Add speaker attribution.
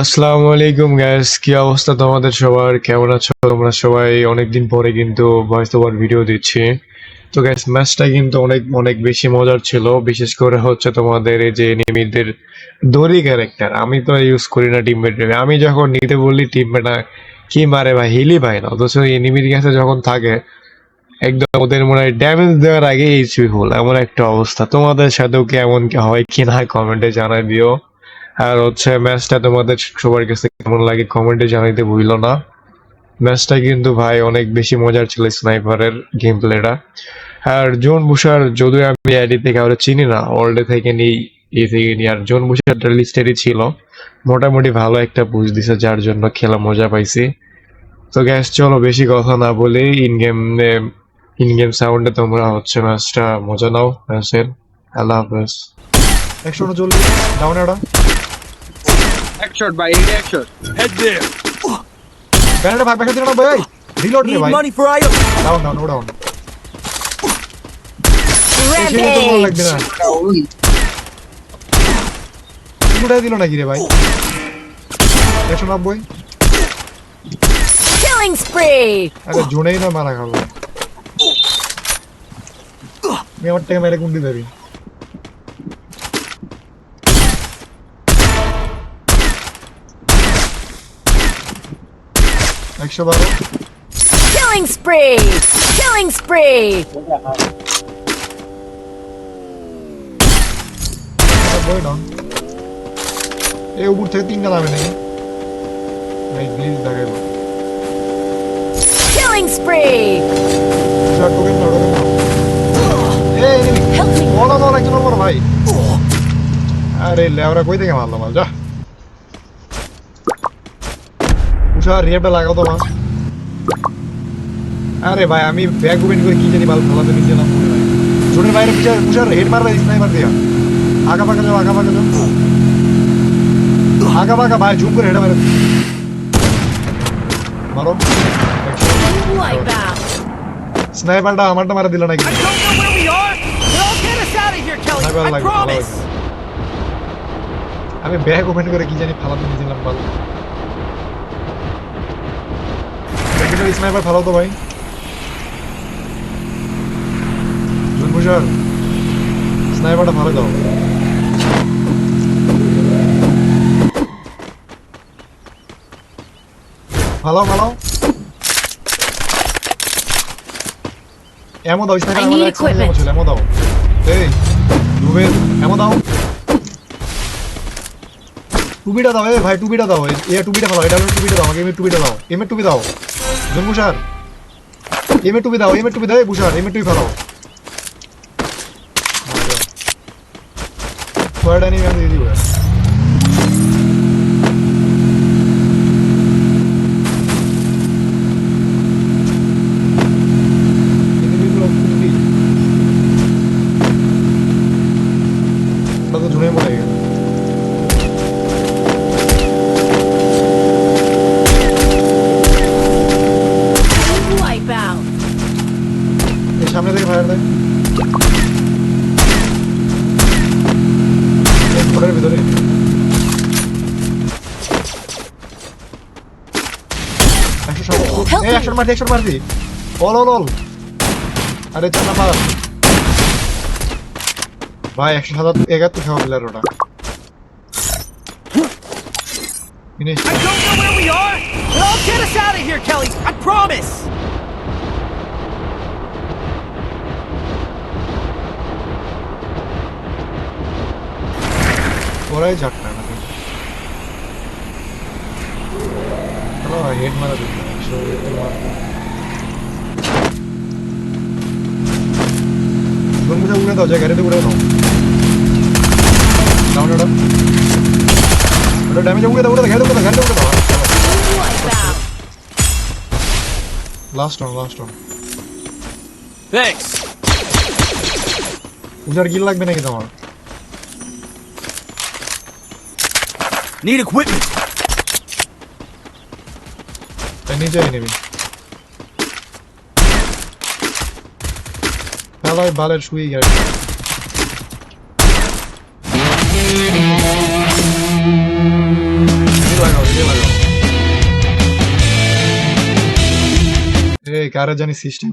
Speaker 1: আসসালামু আলাইকুম গ্যাস কি অবস্থা তোমাদের সবার? কেমন আছো? তোমরা সবাই অনেকদিন পরে কিন্তু ভয়েস ওভার ভিডিও দিচ্ছি। তো গ্যাস ম্যাচটা কিন্তু অনেক অনেক বেশি মজার ছিল। বিশেষ করে হচ্ছে তোমাদের এই যে এনিমিদের দড়ি ক্যারেক্টার আমি তো ইউজ করি না টিমমেট আমি যখন নিতে বললি টিমমেট কি মারে ভাই, হিলি ভাই না? অথচ এনিমির কাছে যখন থাকে, একদম ওদের মনে হয় ড্যামেজ দেওয়ার আগে এইচপি ফুল এমন একটা অবস্থা। তোমাদের সাথেও কি এমন কি হয় কিনা কমেন্টে জানাই দিও। আর হচ্ছে ম্যাচটা তোমাদের সবার কাছে কেমন লাগে কমেন্টে জানাইতে ভুলো না। ম্যাচটা কিন্তু ভাই অনেক বেশি মজার ছিল স্নাইপারের গেম প্লেটা আর জোন বুসার যদিও আমি আইডি থেকে কাউরে চিনি না, ওল্ডে থেকে নিই এ থেকে নিই আর জোন বুসারটা লিস্টেরই ছিল। মোটামুটি ভালো একটা বুঝ দিছে, যার জন্য খেলা মজা পাইছি। তো গ্যাস চলো বেশি কথা না বলে ইন গেম ইন গেম সাউন্ডে তোমরা হচ্ছে ম্যাচটা মজা নাও, ম্যাচের। আল্লাহ হাফেজ।
Speaker 2: একশো উনচল্লিশ ডাউন ওটা
Speaker 3: এক শট ভাই এইটা এক শট
Speaker 2: ব্যানারে ভাগ ভাগ। দিল না ভাই। রিলোড নে ভাই. ডাউন ডাউন ও ডাউন লাগবে না। দিল নাকি রে ভাই? একশো নব্বই।
Speaker 4: Killing spree!
Speaker 2: আরে জোনেই না মারা খাব। আমি আমার টাকা মেরে গুন্ডি দেবি। একশো বারো
Speaker 4: Killing spree! Killing spree!
Speaker 2: বই না এই উপর থেকে তিনটা নামে নাকি ভাই প্লিজ দেখাইবো
Speaker 4: Killing spree!
Speaker 2: চার টোকেন না টোকেন এই এনিমি! বলো বলো একজন বড় ভাই আরে লেওরা কই থেকে মারলো মাল যা আরে ভাই, আমি ব্যাগ ওপেন করে কি জানি মাল ফলাতে নিচে না। জোনের বাইরে পিছার উষার হেড মারবে স্নাইপার দিয়া। আগা পাকা যাও, আগা পাকা যাও। আগা পাকা, ভাই জুম করে হেড মারে। মারো! স্নাইপারটা আমারটা মারা দিল নাকি. আমি ব্যাগ ওপেন করে কি জানি ফালাতে নিয়েছিলাম বল স্নাইপার ফালাও তো ভাই। জুনভূষণ স্নাইপারটা ফালে দাও। ফালাও ফালাও। এমন দাও স্নাইপার একসাথে
Speaker 4: equipment.
Speaker 2: ছিল এমন দাও। এই রুবেল এমন দাও। টুপিটা দাও এ ভাই টুপিটা দাও। এ- টুপিটা ফালাও এটা টুপিটা দাও এমের টুপিটা দাও। এমের টুপি দাও। জন্মুসার এমের টুপি দাও এমের টুপি দাও এ বুসার এমের টুপি ফালাও ছয়টা নিয়ে আমি দিয়ে দিব এই সামনে থেকে ফায়ার দেয় এই ঘরের ভিতরে একশো সত্তর এই একশো মারছি একশো মারছি অল অল অল আরে চানা পার ভাই একশো সাতাত্তর একাত্তর খাওয়া প্লেয়ার ওটা finish
Speaker 5: I don't know where we are. They'll get us out of here, Kelly. I promise.
Speaker 2: ওরাই নাকি? চলো হেড মারা গরমুটা উড়ে দাও গাড়িতে উড়ে দাও। ডাউন ওটা ওটা ড্যামেজে উড়ে দাও উড়ে দাও গাড়িতে উড়ে দাও গাড়িতে উড়ে দাও। Last on last on
Speaker 5: Thanks.
Speaker 2: উজার গিল লাগবে নাকি তোমার?
Speaker 5: Need equipment.
Speaker 2: I need your enemy. Hello, Balaj we get. এই কারা জানি সিস্টেম